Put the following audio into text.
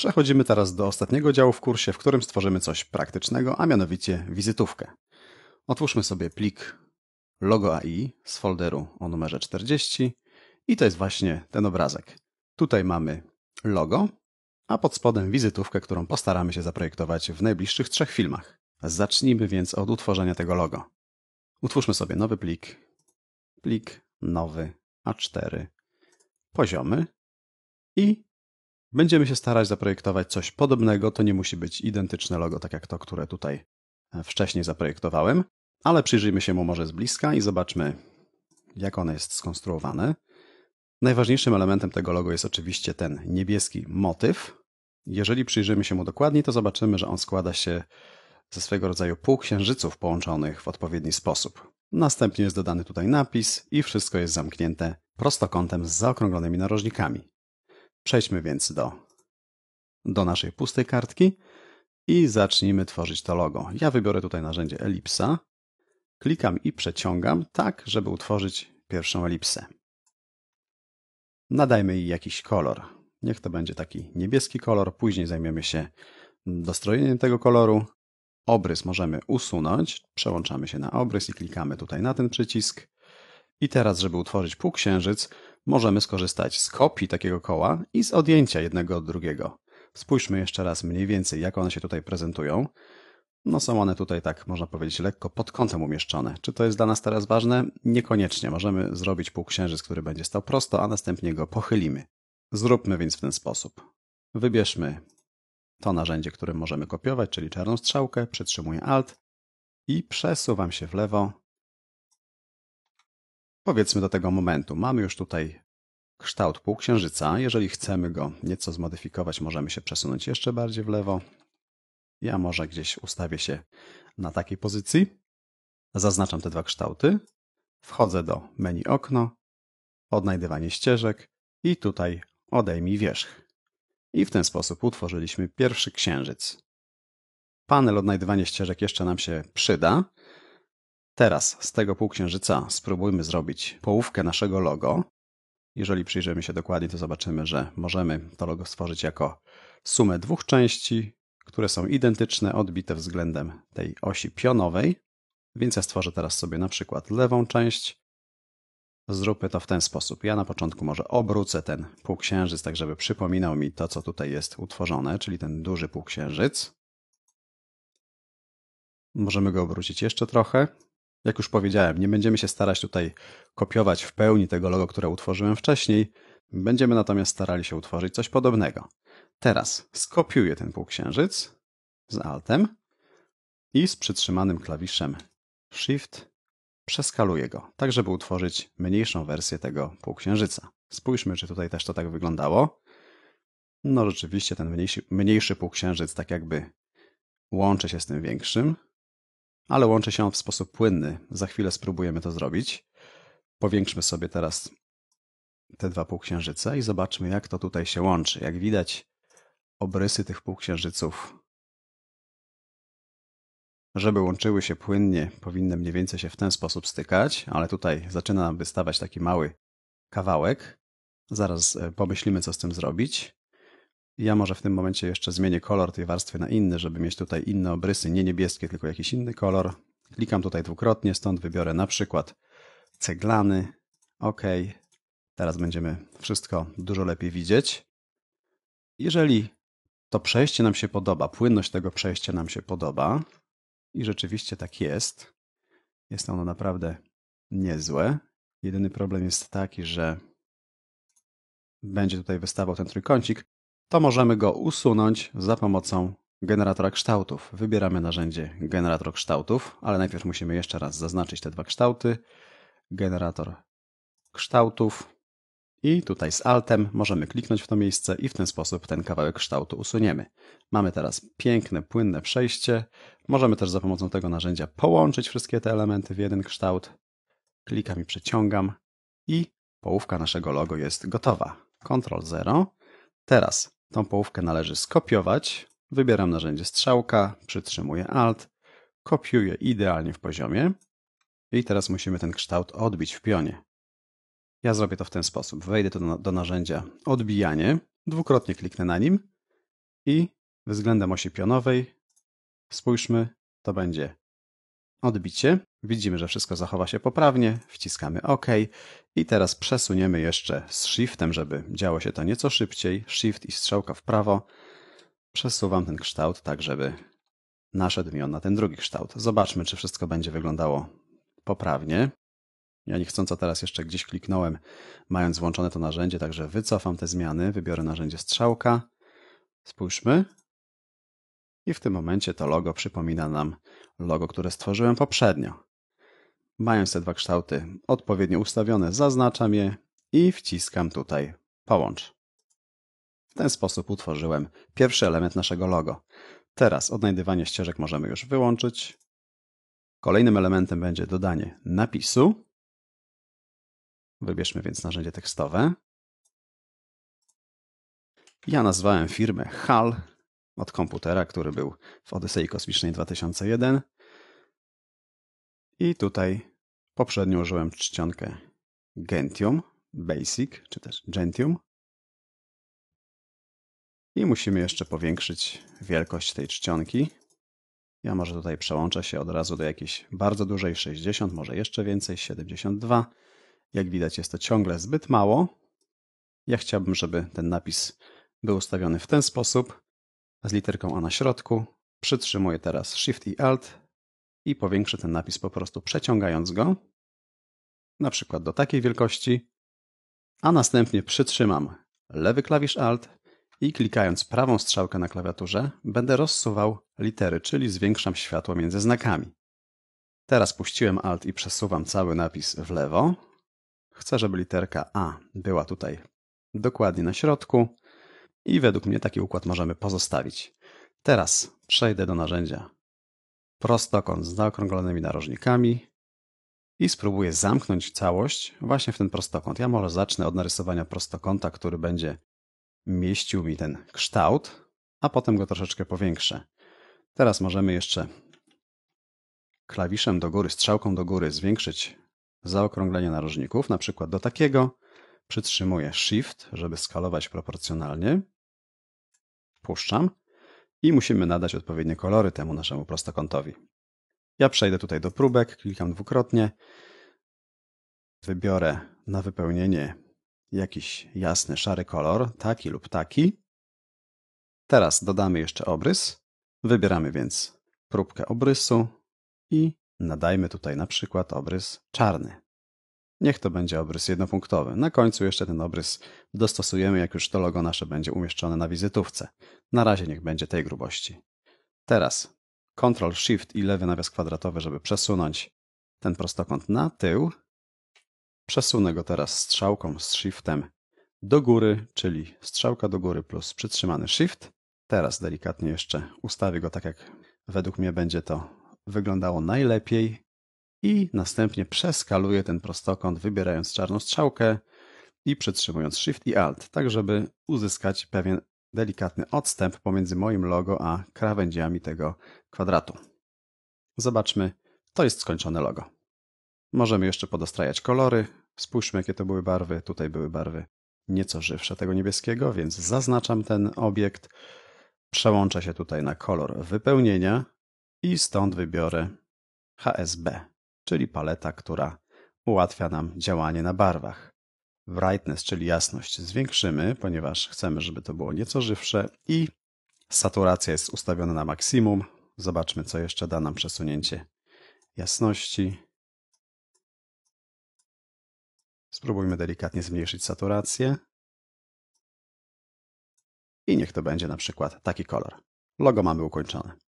Przechodzimy teraz do ostatniego działu w kursie, w którym stworzymy coś praktycznego, a mianowicie wizytówkę. Otwórzmy sobie plik logo AI z folderu o numerze 40 i to jest właśnie ten obrazek. Tutaj mamy logo, a pod spodem wizytówkę, którą postaramy się zaprojektować w najbliższych trzech filmach. Zacznijmy więc od utworzenia tego logo. Utwórzmy sobie nowy plik, plik nowy A4, poziomy i będziemy się starać zaprojektować coś podobnego. To nie musi być identyczne logo, tak jak to, które tutaj wcześniej zaprojektowałem, ale przyjrzyjmy się mu może z bliska i zobaczmy, jak ono jest skonstruowane. Najważniejszym elementem tego logo jest oczywiście ten niebieski motyw. Jeżeli przyjrzymy się mu dokładniej, to zobaczymy, że on składa się ze swego rodzaju półksiężyców połączonych w odpowiedni sposób. Następnie jest dodany tutaj napis i wszystko jest zamknięte prostokątem z zaokrąglonymi narożnikami. Przejdźmy więc do, do naszej pustej kartki i zacznijmy tworzyć to logo. Ja wybiorę tutaj narzędzie elipsa, klikam i przeciągam tak, żeby utworzyć pierwszą elipsę. Nadajmy jej jakiś kolor. Niech to będzie taki niebieski kolor, później zajmiemy się dostrojeniem tego koloru. Obrys możemy usunąć, przełączamy się na obrys i klikamy tutaj na ten przycisk. I teraz, żeby utworzyć półksiężyc, możemy skorzystać z kopii takiego koła i z odjęcia jednego od drugiego. Spójrzmy jeszcze raz mniej więcej, jak one się tutaj prezentują. No są one tutaj tak, można powiedzieć, lekko pod kątem umieszczone. Czy to jest dla nas teraz ważne? Niekoniecznie. Możemy zrobić półksiężyc, który będzie stał prosto, a następnie go pochylimy. Zróbmy więc w ten sposób. Wybierzmy to narzędzie, którym możemy kopiować, czyli czarną strzałkę, przytrzymuję Alt i przesuwam się w lewo. Powiedzmy do tego momentu. Mamy już tutaj kształt półksiężyca. Jeżeli chcemy go nieco zmodyfikować, możemy się przesunąć jeszcze bardziej w lewo. Ja może gdzieś ustawię się na takiej pozycji. Zaznaczam te dwa kształty. Wchodzę do menu okno, odnajdywanie ścieżek i tutaj odejmij wierzch. I w ten sposób utworzyliśmy pierwszy księżyc. Panel odnajdywania ścieżek jeszcze nam się przyda. Teraz z tego półksiężyca spróbujmy zrobić połówkę naszego logo. Jeżeli przyjrzymy się dokładnie, to zobaczymy, że możemy to logo stworzyć jako sumę dwóch części, które są identyczne, odbite względem tej osi pionowej. Więc ja stworzę teraz sobie na przykład lewą część. Zróbmy to w ten sposób. Ja na początku może obrócę ten półksiężyc, tak żeby przypominał mi to, co tutaj jest utworzone, czyli ten duży półksiężyc. Możemy go obrócić jeszcze trochę. Jak już powiedziałem, nie będziemy się starać tutaj kopiować w pełni tego logo, które utworzyłem wcześniej. Będziemy natomiast starali się utworzyć coś podobnego. Teraz skopiuję ten półksiężyc z Altem i z przytrzymanym klawiszem Shift przeskaluję go, tak żeby utworzyć mniejszą wersję tego półksiężyca. Spójrzmy, czy tutaj też to tak wyglądało. No rzeczywiście ten mniejszy, mniejszy półksiężyc tak jakby łączy się z tym większym, ale łączy się w sposób płynny. Za chwilę spróbujemy to zrobić. Powiększmy sobie teraz te dwa półksiężyce i zobaczmy, jak to tutaj się łączy. Jak widać, obrysy tych półksiężyców, żeby łączyły się płynnie, powinny mniej więcej się w ten sposób stykać, ale tutaj zaczyna nam wystawać taki mały kawałek. Zaraz e, pomyślimy, co z tym zrobić. Ja może w tym momencie jeszcze zmienię kolor tej warstwy na inny, żeby mieć tutaj inne obrysy, nie niebieskie, tylko jakiś inny kolor. Klikam tutaj dwukrotnie, stąd wybiorę na przykład ceglany. OK. Teraz będziemy wszystko dużo lepiej widzieć. Jeżeli to przejście nam się podoba, płynność tego przejścia nam się podoba i rzeczywiście tak jest, jest ono naprawdę niezłe. Jedyny problem jest taki, że będzie tutaj wystawał ten trójkącik, to możemy go usunąć za pomocą generatora kształtów. Wybieramy narzędzie generator kształtów, ale najpierw musimy jeszcze raz zaznaczyć te dwa kształty. Generator kształtów i tutaj z Altem możemy kliknąć w to miejsce i w ten sposób ten kawałek kształtu usuniemy. Mamy teraz piękne, płynne przejście. Możemy też za pomocą tego narzędzia połączyć wszystkie te elementy w jeden kształt. Klikam i przeciągam i połówka naszego logo jest gotowa. Ctrl 0. Teraz tą połówkę należy skopiować. Wybieram narzędzie strzałka, przytrzymuję Alt, kopiuję idealnie w poziomie i teraz musimy ten kształt odbić w pionie. Ja zrobię to w ten sposób. Wejdę do, do narzędzia odbijanie, dwukrotnie kliknę na nim i względem osi pionowej spójrzmy, to będzie odbicie. Widzimy, że wszystko zachowa się poprawnie, wciskamy OK i teraz przesuniemy jeszcze z Shiftem, żeby działo się to nieco szybciej. Shift i strzałka w prawo. Przesuwam ten kształt tak, żeby naszedł mi on na ten drugi kształt. Zobaczmy, czy wszystko będzie wyglądało poprawnie. Ja niechcąco teraz jeszcze gdzieś kliknąłem, mając włączone to narzędzie, także wycofam te zmiany, wybiorę narzędzie strzałka. Spójrzmy. I w tym momencie to logo przypomina nam logo, które stworzyłem poprzednio. Mając te dwa kształty odpowiednio ustawione, zaznaczam je i wciskam tutaj połącz. W ten sposób utworzyłem pierwszy element naszego logo. Teraz odnajdywanie ścieżek możemy już wyłączyć. Kolejnym elementem będzie dodanie napisu. Wybierzmy więc narzędzie tekstowe. Ja nazwałem firmę HAL od komputera, który był w Odysei Kosmicznej 2001. I tutaj poprzednio użyłem czcionkę Gentium Basic, czy też Gentium. I musimy jeszcze powiększyć wielkość tej czcionki. Ja może tutaj przełączę się od razu do jakiejś bardzo dużej 60, może jeszcze więcej 72. Jak widać jest to ciągle zbyt mało. Ja chciałbym, żeby ten napis był ustawiony w ten sposób, z literką A na środku. Przytrzymuję teraz Shift i Alt i powiększę ten napis po prostu przeciągając go, na przykład do takiej wielkości, a następnie przytrzymam lewy klawisz Alt i klikając prawą strzałkę na klawiaturze będę rozsuwał litery, czyli zwiększam światło między znakami. Teraz puściłem Alt i przesuwam cały napis w lewo. Chcę, żeby literka A była tutaj dokładnie na środku i według mnie taki układ możemy pozostawić. Teraz przejdę do narzędzia prostokąt z zaokrąglonymi narożnikami i spróbuję zamknąć całość właśnie w ten prostokąt. Ja może zacznę od narysowania prostokąta, który będzie mieścił mi ten kształt, a potem go troszeczkę powiększę. Teraz możemy jeszcze klawiszem do góry, strzałką do góry zwiększyć zaokrąglenie narożników, na przykład do takiego. Przytrzymuję Shift, żeby skalować proporcjonalnie. Puszczam i musimy nadać odpowiednie kolory temu naszemu prostokątowi. Ja przejdę tutaj do próbek, klikam dwukrotnie, wybiorę na wypełnienie jakiś jasny, szary kolor, taki lub taki. Teraz dodamy jeszcze obrys. Wybieramy więc próbkę obrysu i nadajmy tutaj na przykład obrys czarny. Niech to będzie obrys jednopunktowy. Na końcu jeszcze ten obrys dostosujemy, jak już to logo nasze będzie umieszczone na wizytówce. Na razie niech będzie tej grubości. Teraz Ctrl Shift i lewy nawias kwadratowy, żeby przesunąć ten prostokąt na tył. Przesunę go teraz strzałką z Shiftem do góry, czyli strzałka do góry plus przytrzymany Shift. Teraz delikatnie jeszcze ustawię go tak, jak według mnie będzie to wyglądało najlepiej i następnie przeskaluję ten prostokąt, wybierając czarną strzałkę i przytrzymując Shift i Alt, tak żeby uzyskać pewien delikatny odstęp pomiędzy moim logo a krawędziami tego kwadratu. Zobaczmy, to jest skończone logo. Możemy jeszcze podostrajać kolory. Spójrzmy, jakie to były barwy. Tutaj były barwy nieco żywsze tego niebieskiego, więc zaznaczam ten obiekt. Przełączę się tutaj na kolor wypełnienia i stąd wybiorę HSB czyli paleta, która ułatwia nam działanie na barwach. Brightness, czyli jasność, zwiększymy, ponieważ chcemy, żeby to było nieco żywsze i saturacja jest ustawiona na maksimum. Zobaczmy, co jeszcze da nam przesunięcie jasności. Spróbujmy delikatnie zmniejszyć saturację. I niech to będzie na przykład taki kolor. Logo mamy ukończone.